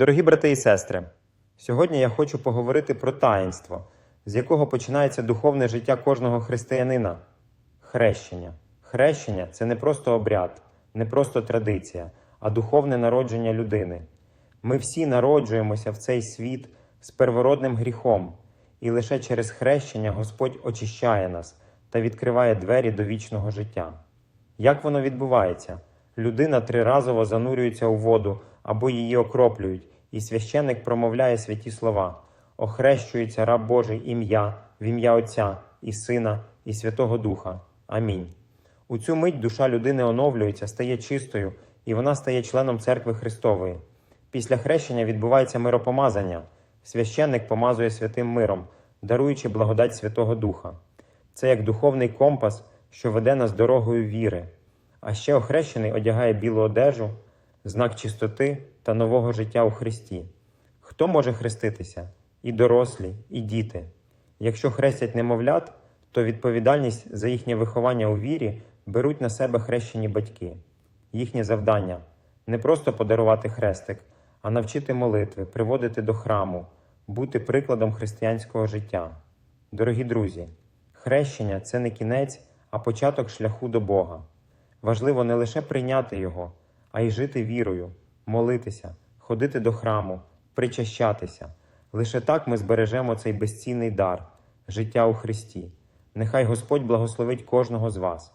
Дорогі брати і сестри, сьогодні я хочу поговорити про таїнство, з якого починається духовне життя кожного християнина хрещення. Хрещення це не просто обряд, не просто традиція, а духовне народження людини. Ми всі народжуємося в цей світ з первородним гріхом, і лише через хрещення Господь очищає нас та відкриває двері до вічного життя. Як воно відбувається? Людина триразово занурюється у воду або її окроплюють, і священник промовляє святі слова: Охрещується раб Божий ім'я, в ім'я Отця і Сина, і Святого Духа. Амінь. У цю мить душа людини оновлюється, стає чистою, і вона стає членом церкви Христової. Після хрещення відбувається миропомазання. Священник помазує святим миром, даруючи благодать Святого Духа. Це як духовний компас, що веде нас дорогою віри. А ще охрещений одягає білу одежу, знак чистоти та нового життя у Христі. Хто може хреститися? І дорослі, і діти. Якщо хрестять немовлят, то відповідальність за їхнє виховання у вірі беруть на себе хрещені батьки. Їхнє завдання не просто подарувати хрестик, а навчити молитви, приводити до храму, бути прикладом християнського життя. Дорогі друзі, хрещення це не кінець, а початок шляху до Бога. Важливо не лише прийняти його, а й жити вірою, молитися, ходити до храму, причащатися. Лише так ми збережемо цей безцінний дар життя у Христі. Нехай Господь благословить кожного з вас.